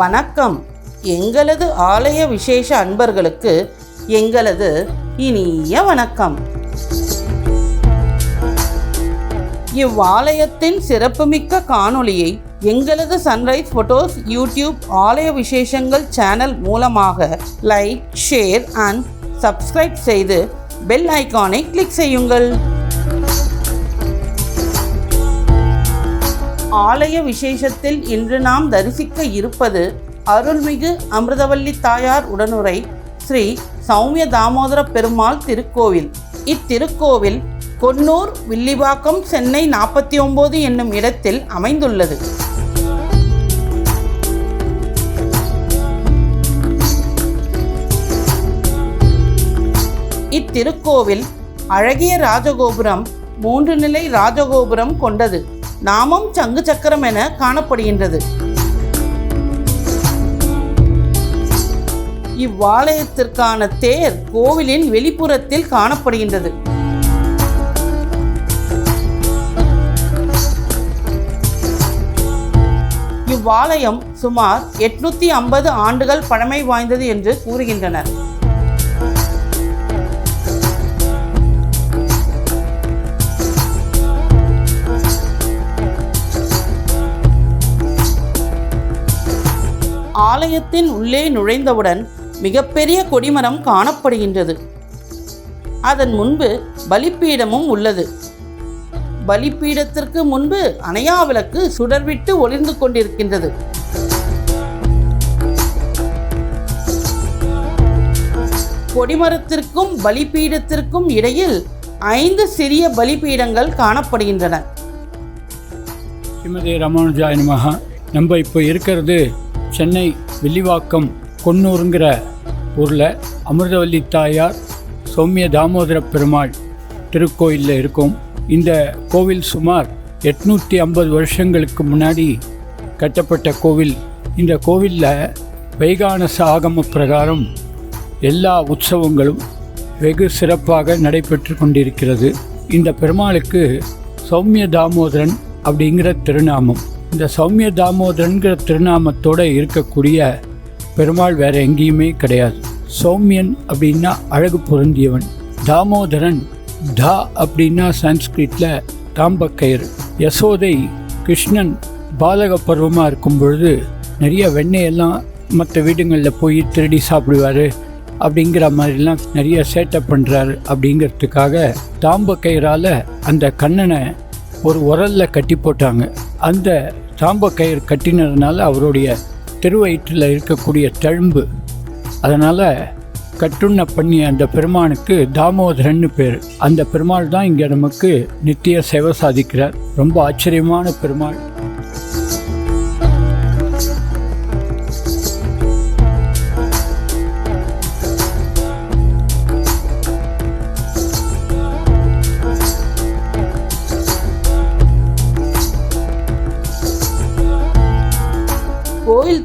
வணக்கம். எங்களது ஆலய விசேஷ அன்பர்களுக்கு எங்களது இனிய வணக்கம். இவ்வாலயத்தின் சிறப்புமிக்க காணொளியை எங்களது சன்ரைஸ் ஃபோட்டோஸ் யூடியூப் ஆலய விசேஷங்கள் சேனல் மூலமாக லைக் ஷேர் அண்ட் சப்ஸ்கிரைப் செய்து பெல் ஐக்கானை கிளிக் செய்யுங்கள். ஆலய விசேஷத்தில் இன்று நாம் தரிசிக்க இருப்பது அருள்மிகு அமிர்தவல்லி தாயார் உடனுரை ஸ்ரீ சௌமிய தாமோதர பெருமாள் திருக்கோவில். இத்திருக்கோவில் கொன்னூர் வில்லிவாக்கம் சென்னை நாற்பத்தி ஒம்போது என்னும் இடத்தில் அமைந்துள்ளது. இத்திருக்கோவில் அழகிய ராஜகோபுரம் மூன்று நிலை ராஜகோபுரம் கொண்டது. நாமம் சங்கு சக்கரம் என காணப்படுகின்றது. இவ்வாலயத்திற்கான தேர் கோவிலின் வெளிப்புறத்தில் காணப்படுகின்றது. இவ்வாலயம் சுமார் எட்நூத்தி ஐம்பது ஆண்டுகள் பழமை வாய்ந்தது என்று கூறுகின்றனர். ஆலயத்தின் உள்ளே நுழைந்தவுடன் மிகப்பெரிய கொடிமரம் காணப்படுகின்றது. அதன் முன்பு பலிப்பீடமும் உள்ளது. பலிப்பீடத்திற்கு முன்பு அணையா விளக்கு சுடர்விட்டு ஒளிர்ந்து கொண்டிருக்கின்றது. கொடிமரத்திற்கும் பலிப்பீடத்திற்கும் இடையில் ஐந்து சிறிய பலிபீடங்கள் காணப்படுகின்றன. ஸ்ரீமதி ராமானுஜாய நமஹா. நம்ம இப்போ இருக்கிறது சென்னை வில்லிவாக்கம் கொன்னூருங்கிற ஊரில் அமிர்தவல்லி தாயார் சௌமிய தாமோதர பெருமாள் திருக்கோயிலில் இருக்கும். இந்த கோவில் சுமார் எட்நூற்றி ஐம்பது வருஷங்களுக்கு முன்னாடி கட்டப்பட்ட கோவில். இந்த கோவிலில் வைகானச ஆகம பிரகாரம் எல்லா உற்சவங்களும் வெகு சிறப்பாக நடைபெற்று கொண்டிருக்கிறது. இந்த பெருமாளுக்கு சௌமிய தாமோதரன் அப்படிங்கிற திருநாமம். இந்த சௌமிய தாமோதரன்கிற திருநாமத்தோடு இருக்கக்கூடிய பெருமாள் வேறு எங்கேயுமே கிடையாது. சௌமியன் அப்படின்னா அழகு பொருந்தியவன். தாமோதரன் தா அப்படின்னா சான்ஸ்கிரிட்டில் தாம்பக்கயிறு. யசோதை கிருஷ்ணன் பாலக பருவமாக இருக்கும் பொழுது நிறைய வெண்ணெயெல்லாம் மற்ற வீடுங்களில் போய் திருடி சாப்பிடுவார் அப்படிங்கிற மாதிரிலாம் நிறைய சேட்டை பண்ணுறாரு அப்படிங்கிறதுக்காக தாம்பக்கயிறால் அந்த கண்ணனை ஒரு உரல்ல கட்டி போட்டாங்க. அந்த தாம்ப கயிறு கட்டினதுனால அவருடைய திருவயிற்றில் இருக்கக்கூடிய தழும்பு. அதனால் கட்டுண்ண பண்ணி அந்த பெருமானுக்கு தாமோதரன்னு பேர். அந்த பெருமாள் தான் இங்கே நமக்கு நித்திய சேவை சாதிக்கிறார். ரொம்ப ஆச்சரியமான பெருமாள்.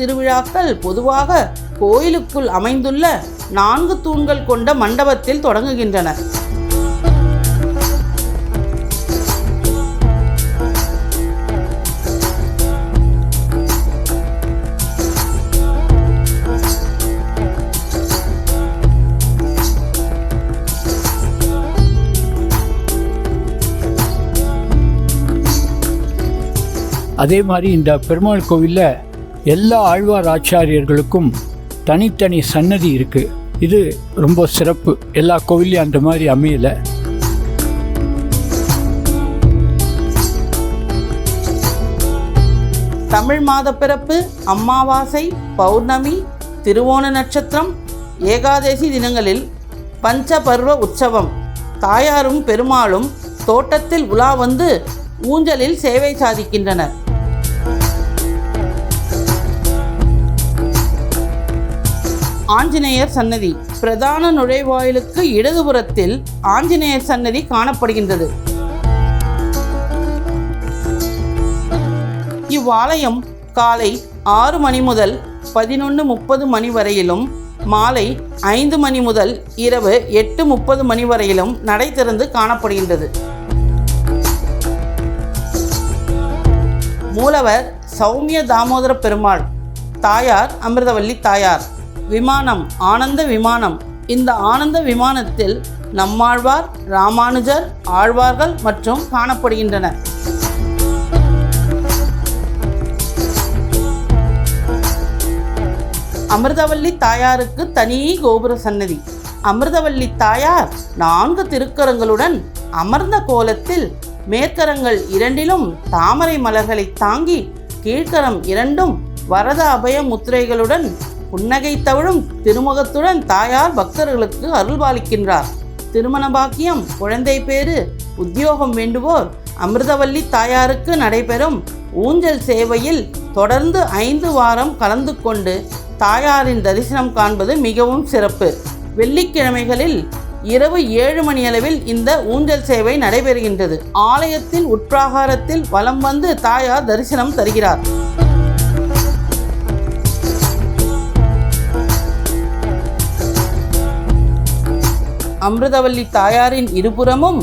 திருவிழாக்கள் பொதுவாக கோயிலுக்குள் அமைந்துள்ள நான்கு தூண்கள் கொண்ட மண்டபத்தில் தொடங்குகின்றன. அதே மாதிரி இந்த பெருமாள் கோவிலில் எல்லா ஆழ்வார் ஆச்சாரியர்களுக்கும் தனித்தனி சன்னதி இருக்கு. இது ரொம்ப சிறப்பு. எல்லா கோவிலையும் அந்த மாதிரி அமையல. தமிழ் மாத பிறப்பு அம்மாவாசை பௌர்ணமி திருவோண நட்சத்திரம் ஏகாதசி தினங்களில் பஞ்சபர்வ உற்சவம். தாயாரும் பெருமாளும் தோட்டத்தில் உலா வந்து ஊஞ்சலில் சேவை சாதிக்கின்றனர். ஆஞ்சநேயர் சன்னதி பிரதான நுழைவாயிலுக்கு இடதுபுறத்தில் ஆஞ்சநேயர் சன்னதி காணப்படுகின்றது. இவ்வாலயம் காலை ஆறு மணி முதல் பதினொன்று முப்பது மணி வரையிலும் மாலை ஐந்து மணி முதல் இரவு எட்டு முப்பது மணி வரையிலும் நடை திறந்து காணப்படுகின்றது. மூலவர் சௌமிய தாமோதர பெருமாள் தாயார் அமிர்தவல்லி தாயார். விமானம் ஆனந்த விமானம். இந்த ஆனந்த விமானத்தில் நம்மாழ்வார் ராமானுஜர் ஆழ்வார்கள் மற்றும் காணப்படுகின்றனர். அமிர்தவல்லி தாயாருக்கு தனி கோபுர சன்னதி. அமிர்தவல்லி தாயார் நான்கு திருக்கரங்களுடன் அமர்ந்த கோலத்தில் மேற்கரங்கள் இரண்டிலும் தாமரை மலர்களை தாங்கி கீழ்க்கரம் இரண்டும் வரத அபய முத்திரைகளுடன் புன்னகை தவிழும் திருமுகத்துடன் தாயார் பக்தர்களுக்கு அருள்பாலிக்கின்றார். திருமண பாக்கியம் குழந்தை பேறு உத்தியோகம் வேண்டுவோர் அமிர்தவல்லி தாயாருக்கு நடைபெறும் ஊஞ்சல் சேவையில் தொடர்ந்து ஐந்து வாரம் கலந்து கொண்டு தாயாரின் தரிசனம் காண்பது மிகவும் சிறப்பு. வெள்ளிக்கிழமைகளில் இரவு ஏழு மணியளவில் இந்த ஊஞ்சல் சேவை நடைபெறுகின்றது. ஆலயத்தின் உட்பிராகாரத்தில் வலம் வந்து தாயார் தரிசனம் தருகிறார். அமிர்தவல்லி தாயாரின் இருபுறமும்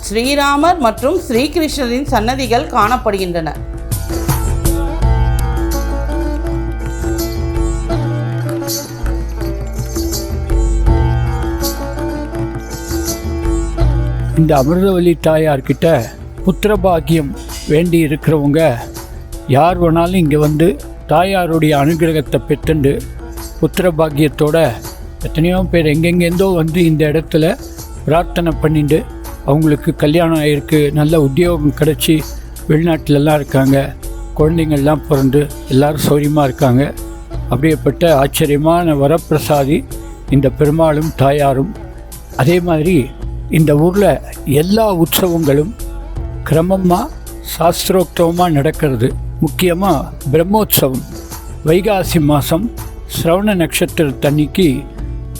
ஸ்ரீராமர் மற்றும் ஸ்ரீகிருஷ்ணரின் சன்னதிகள் காணப்படுகின்றன. இந்த அமிர்தவல்லி தாயார்கிட்ட புத்திர பாக்கியம் வேண்டி இருக்கிறவங்க யார் வேணாலும் இங்கே வந்து தாயாருடைய அனுகிரகத்தை பெற்றுண்டு புத்திர பாக்கியத்தோட எத்தனையோ பேர் எங்கெங்கேருந்தோ வந்து இந்த இடத்துல பிரார்த்தனை பண்ணிட்டு அவங்களுக்கு கல்யாணம் ஆகிருக்கு நல்ல உத்தியோகம் கிடச்சி வெளிநாட்டிலலாம் இருக்காங்க. குழந்தைங்கள்லாம் பிறந்து எல்லோரும் சௌரியமாக இருக்காங்க. அப்படியேப்பட்ட ஆச்சரியமான வரப்பிரசாதி இந்த பெருமாளும் தாயாரும். அதே மாதிரி இந்த ஊரில் எல்லா உற்சவங்களும் கிரமமாக சாஸ்திரோக்தவமாக நடக்கிறது. முக்கியமாக பிரம்மோற்சவம் வைகாசி மாதம் சிரவண நட்சத்திரத்தன்னைக்கு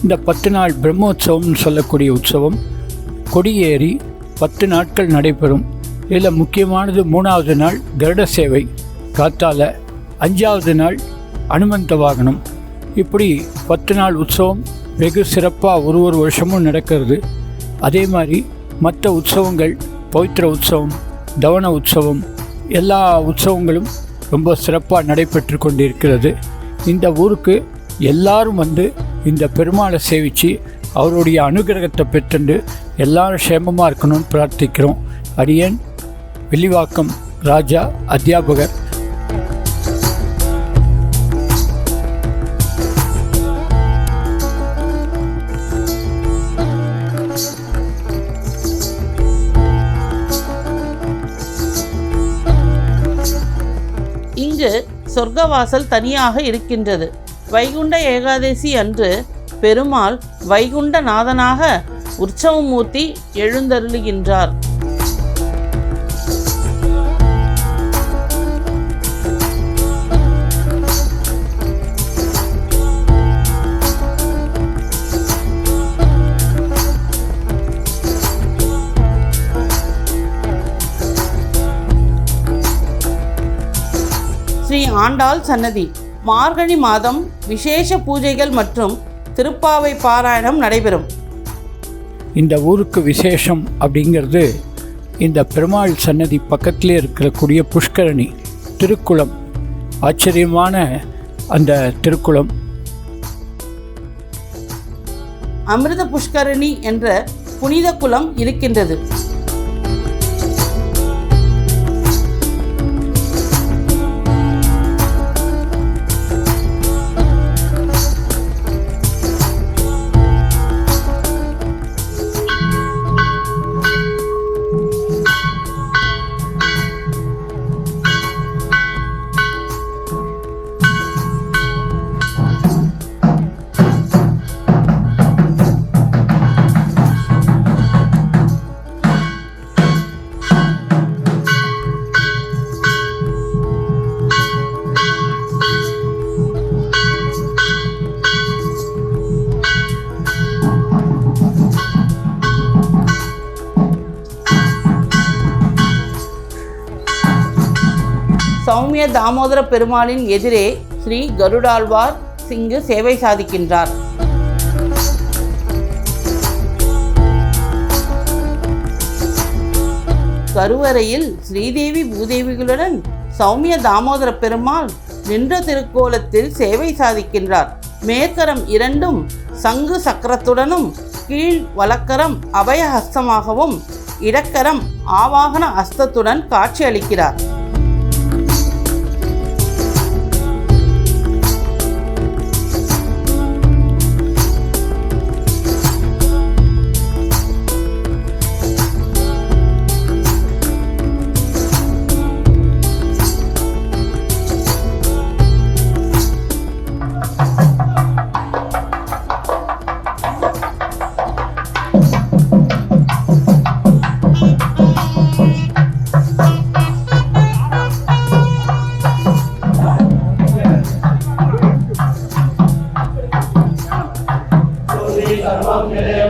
இந்த பத்து நாள் பிரம்மோற்சவம்னு சொல்லக்கூடிய உற்சவம் கொடியேறி பத்து நாட்கள் நடைபெறும். இதில் முக்கியமானது மூணாவது நாள் கருட சேவை. காத்தால அஞ்சாவது நாள் அனுமந்த வாகனம். இப்படி பத்து நாள் உற்சவம் வெகு சிறப்பாக ஒரு ஒரு வருஷமும் நடக்கிறது. அதே மாதிரி மற்ற உற்சவங்கள் பவித்திர உற்சவம் தவன உற்சவம் எல்லா உற்சவங்களும் ரொம்ப சிறப்பாக நடைபெற்று கொண்டிருக்கிறது. இந்த ஊருக்கு எல்லாரும் வந்து இந்த பெருமாளை சேவித்து அவருடைய அனுகிரகத்தை பெற்றுண்டு எல்லாரும் க்ஷேமமாக இருக்கணும்னு பிரார்த்திக்கிறோம். அடியன் வெள்ளிவாக்கம் ராஜா அத்தியாபகர். இங்கு சொர்க்கவாசல் தனியாக இருக்கின்றது. வைகுண்ட ஏகாதசி அன்று பெருமாள் வைகுண்ட நாதனாக உற்சவமூர்த்தி எழுந்தருளுகின்றார். ஸ்ரீ ஆண்டாள் சன்னதி. மார்கழி மாதம் விசேஷ பூஜைகள் மற்றும் திருப்பாவை பாராயணம் நடைபெறும். இந்த ஊருக்கு விசேஷம் அப்படிங்கிறது இந்த பெருமாள் சன்னதி பக்கத்திலே இருக்கக்கூடிய புஷ்கரணி திருக்குளம். ஆச்சரியமான அந்த திருக்குளம். அமிர்த புஷ்கரணி என்ற புனித குளம் இருக்கின்றது. சௌமிய தாமோதர பெருமாளின் எதிரே ஸ்ரீ கருடாழ்வார் சிங்கு சேவை சாதிக்கின்றார். கருவறையில் ஸ்ரீதேவி பூதேவிகளுடன் சௌமிய தாமோதர பெருமாள் நின்ற திருக்கோலத்தில் சேவை சாதிக்கின்றார். மேற்கரம் இரண்டும் சங்கு சக்கரத்துடனும் கீழ் வலக்கரம் அபய ஹஸ்தமாகவும் இடக்கரம் ஆவாகன ஹஸ்தத்துடன் காட்சியளிக்கிறார்.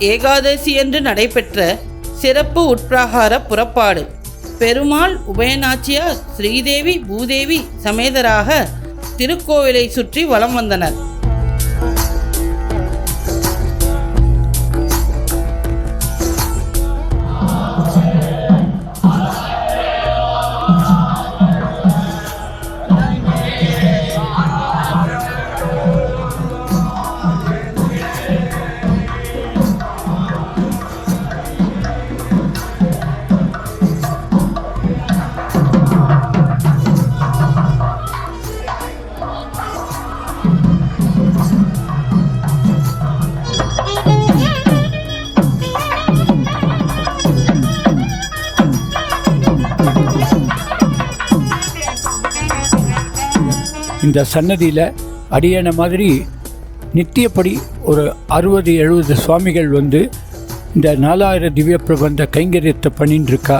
ஏகாதசி என்று நடைபெற்ற சிறப்பு உட்பிரகார புறப்பாடு. பெருமாள் உபயநாச்சியார் ஸ்ரீதேவி பூதேவி சமேதராக திருக்கோவிலை சுற்றி வலம் வந்தனர். இந்த சன்னதியில் அடியான மாதிரி நித்தியப்படி ஒரு அறுபது எழுபது சுவாமிகள் வந்து இந்த நாலாயிரம் திவ்ய பிரபந்த கைங்கரியத்தை பண்ணிட்டுருக்கா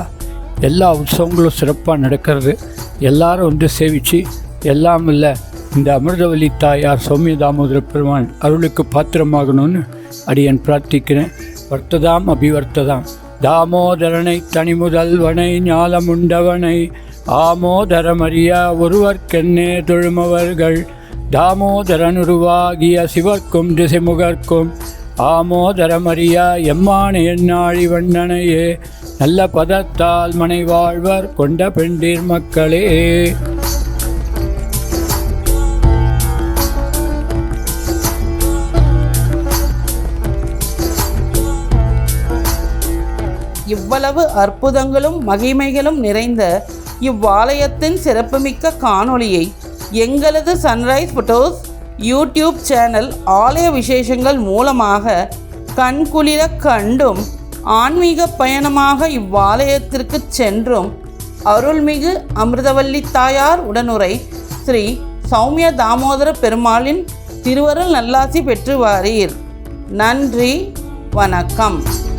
எல்லா உற்சவங்களும் சிறப்பாக நடக்கிறது. எல்லாரும் வந்து சேவித்து எல்லாம் இல்லை இந்த அமிர்தவல்லி தாயார் சௌமிய தாமோதர பெருமான் அருளுக்கு பாத்திரமாகணும்னு அடியன் பிரார்த்திக்கிறேன். வர்த்ததாம் அபிவர்த்ததாம். தாமோதரனை தனிமுதல்வனை ஞாலமுண்டவனை ஆமோதரமறியா ஒருவர்க்கென்னே தொழுமவர்கள். தாமோதரனுருவாகிய சிவர்க்கும் திசைமுகர்க்கும் ஆமோதரமறியா எம்மான எண்ணாழி வண்ணனையே. நல்ல பதத்தால் மனை வாழ்வர் கொண்ட பெண்டீர் மக்களே. இவ்வளவு அற்புதங்களும் மகிமைகளும் நிறைந்த இவ்வாலயத்தின் சிறப்புமிக்க காணொளியை எங்களது சன்ரைஸ் ஃபோட்டோஸ் யூடியூப் சேனல் ஆலய விசேஷங்கள் மூலமாக கண்குளிர கண்டும் ஆன்மீக பயணமாக இவ்வாலயத்திற்கு சென்றும் அருள்மிகு அமிர்தவல்லி தாயார் உடனுரை ஸ்ரீ சௌமிய தாமோதர பெருமாளின் திருவருள் நல்லாசி பெற்று வாரீர் நன்றி வணக்கம்.